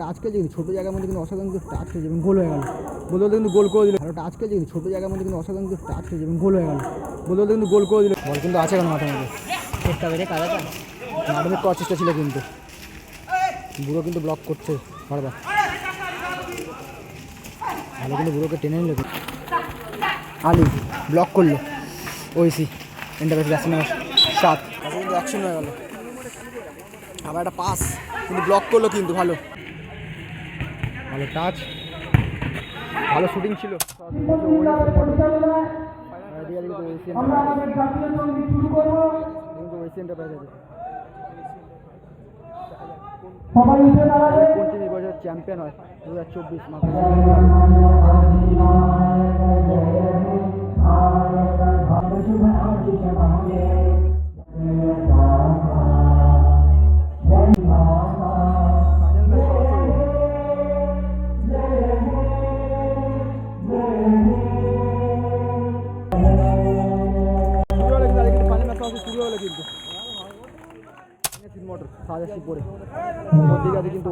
Touch খেলছে কিন্তু ছোটো জায়গার মধ্যে কিন্তু অসাধারণ কিন্তু টাচ খেলছে এবং গোল হয়ে গেল। বলতে বলতে কিন্তু গোল করে দিল। টাচ খেলছে কিন্তু ছোটো জায়গার মধ্যে কিন্তু অসাধারণ কিন্তু টাচ খেলছে এবং গোল হয়ে গেল। বলতে বলতে কিন্তু গোল করে দিল। বল কিন্তু আছে কেন মাঠের মধ্যে। চেষ্টা করে কাদাটা মাঠে করার চেষ্টা ছিল কিন্তু। বুড়ো কিন্তু ব্লক করছে বারবার। ভালো কিন্তু বুড়োকে টেনে নিল। আলি ব্লক করল। ওইসি এন্টারপ্রাইজ ব্যাটসম্যান সাত। তারপরে কিন্তু অ্যাকশন হয়ে গেল। আবার একটা পাস কিন্তু ব্লক করল কিন্তু ভালো। ভালো টাচ। ভালো শুটিং ছিল। চ্যাম্পিয়ন হয়। দু হাজার চব্বিশ মোটর সাজাসি পরে আছে কিন্তু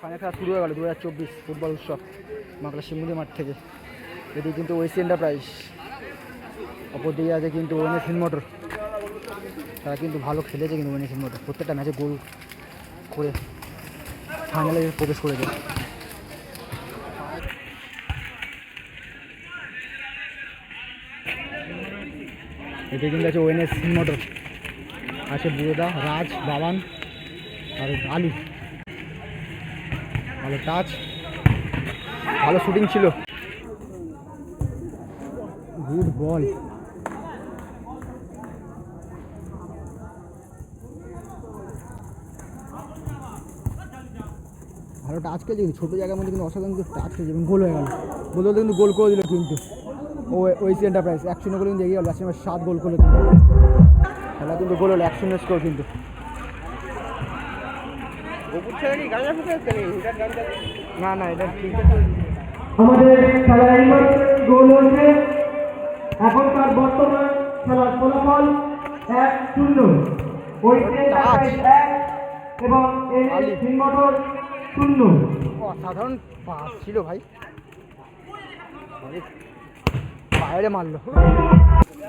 ফাইনাল খেলা শুরু হয়ে গেল দু হাজার চব্বিশ ফুটবল উৎসব মাকলা শিমুলি মাঠ থেকে। এটি কিন্তু ওয়েসি এন্টারপ্রাইজ অপর দিকে আছে কিন্তু ওয়েনেস মোটর তারা কিন্তু ভালো খেলেছে কিন্তু ওয়েনেস মোটর প্রত্যেকটা ম্যাচে গোল করে ফাইনালে প্রবেশ করেছে। এটি কিন্তু আছে ওয়েনেস মোটর আছে বুড়োদা, রাজ, বাবান আর আলু। ভালো টাচ। ভালো শুটিং ছিল। গুড বল ভালো টাচ খেলছে, কিন্তু ছোটো জায়গার মধ্যে কিন্তু অসাধারণ কিন্তু টাচ খেলছে এবং গোল হয়ে গেল। বলতে বলতে কিন্তু গোল করে দিল কিন্তু। ও ওইসি এন্টারপ্রাইজ এক শূন্য করে কিন্তু এগিয়ে গেল। সাত গোল করল কিন্তু। খেলা কিন্তু গোল হলো এক শূন্য স্কোর কিন্তু। না না এটা ঠিক। আমাদের খেলার গোল হয়েছে। এখনকার বর্তমান খেলার ফলাফল এক শূন্য। ওই এক এবং তিন মোটর শূন্য। অসাধারণ পাস ছিল ভাই। বাইরে মারলো।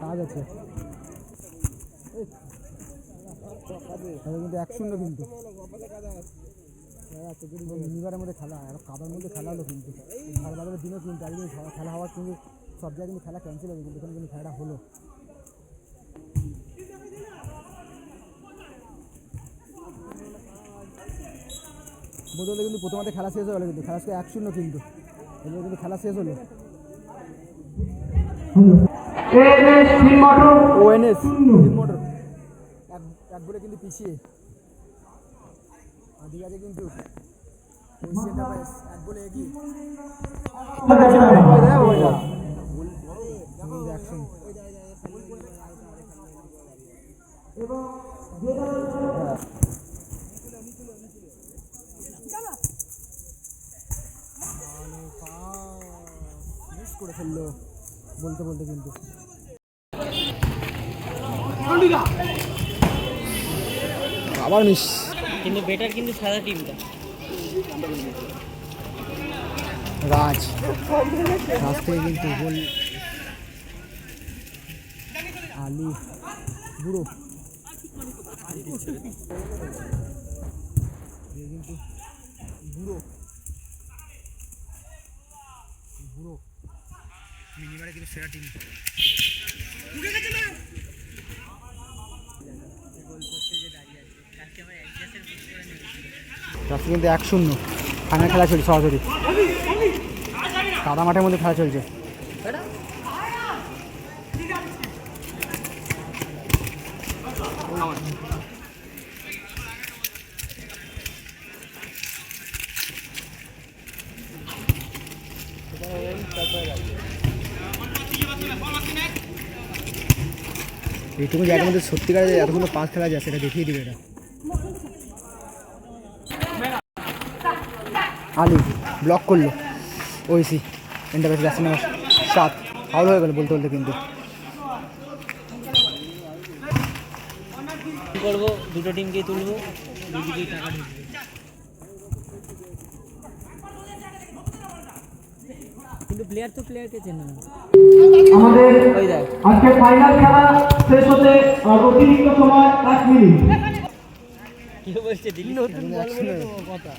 কাজ আছে। কিন্তু এক শূন্য কিন্তু। মিনিবারের মধ্যে খেলা আর কাদার মধ্যে খেলা হলো কিন্তু। ঝড় দিনও কিন্তু আজকে খেলা হওয়ার কিন্তু সব জায়গায় কিন্তু খেলা ক্যান্সেল হবে কিন্তু এখানে কিন্তু খেলাটা হলো। বদলে কিন্তু প্রথমাতে খেলা শেষ হয়ে গেলো কিন্তু খেলা শেষ এক শূন্য কিন্তু। কিন্তু খেলা শেষ হলো। ওএনএস মোটর এক এক বলে কিন্তু পিছিয়ে আর ঠিক আছে কিন্তু এক বলে এগিয়ে অ্যাকশন করে ফেলল বলতে বলতে কিন্তু। আবার মিস কিন্তু বেটার কিন্তু সাদা টিমটা রাজ। রাজ থেকে কিন্তু গোল। আলি। বুড়ো। কিন্তু বুড়ো। মিনিমারে কিন্তু সেরা টিম রাস্তা কিন্তু এক শূন্য। ফাইনাল খেলা চলছে সরাসরি। সাদা মাঠের মধ্যে খেলা চলছে। এইটুকু জায়গার মধ্যে সত্যিকার এতগুলো পাস খেলা যায় সেটা দেখিয়ে দিবে এটা। আলু ব্লক করল। ওইসি এন্টারপ্রাইজ ব্যাটসম্যান সাত। আউট হয়ে গেল বলতে বলতে কিন্তু। করব? দুটো টিমকে তুলবো? টাকা কিন্তু প্লেয়ার তো প্লেয়ারকে চেনে না। আমাদের ওই দেখ আজকে ফাইনাল খেলা শেষ হতে আর অতিরিক্ত সময় এক মিনিট কি বলছে দিল্লি কথা।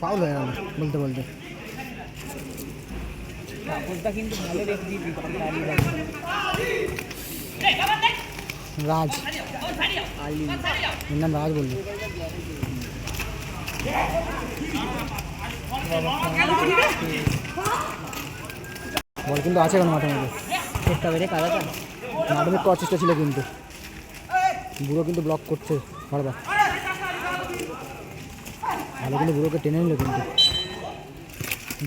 ফাউল হয়ে গেল বলতে বলতে। কাপড়টা কিন্তু ভালো রেখে দিবি দাঁড়িয়ে রাজ। আলি। এর নাম রাজ বলল বল কিন্তু আছে এখন মাঠের মধ্যে? চেষ্টা করে কাদাটা মাধ্যমিক করার চেষ্টা ছিল কিন্তু। বুড়ো কিন্তু ব্লক করছে বারবার। ভালো কিন্তু বুড়োকে টেনে নিল কিন্তু।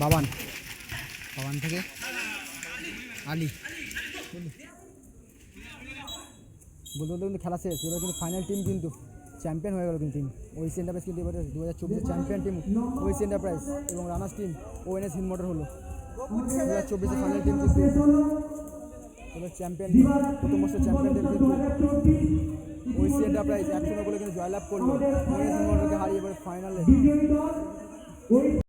বাবান। বাবান থেকে আলি। বলতে বলতে কিন্তু খেলা শেষ এবার কিন্তু ফাইনাল টিম কিন্তু। চ্যাম্পিয়ন হয়ে গেল কিন্তু টিম ওয়েস্ট এন্টারপ্রাইজ কিন্তু এবার দু হাজার চব্বিশের চ্যাম্পিয়ন টিম ওয়েস্ট এন্টারপ্রাইজ এবং রানার্স টিম ও এন এস হিন মোটর হলো। দু হাজার চব্বিশের ফাইনাল টিম কিন্তু এবার চ্যাম্পিয়ন প্রথম বছর চ্যাম্পিয়ন টিম কিন্তু ওয়েস্ট এন্টারপ্রাইজ একশো বলে কিন্তু জয়লাভ করল। ও এন এস হিন মোটরকে হারিয়ে এবার ফাইনালে।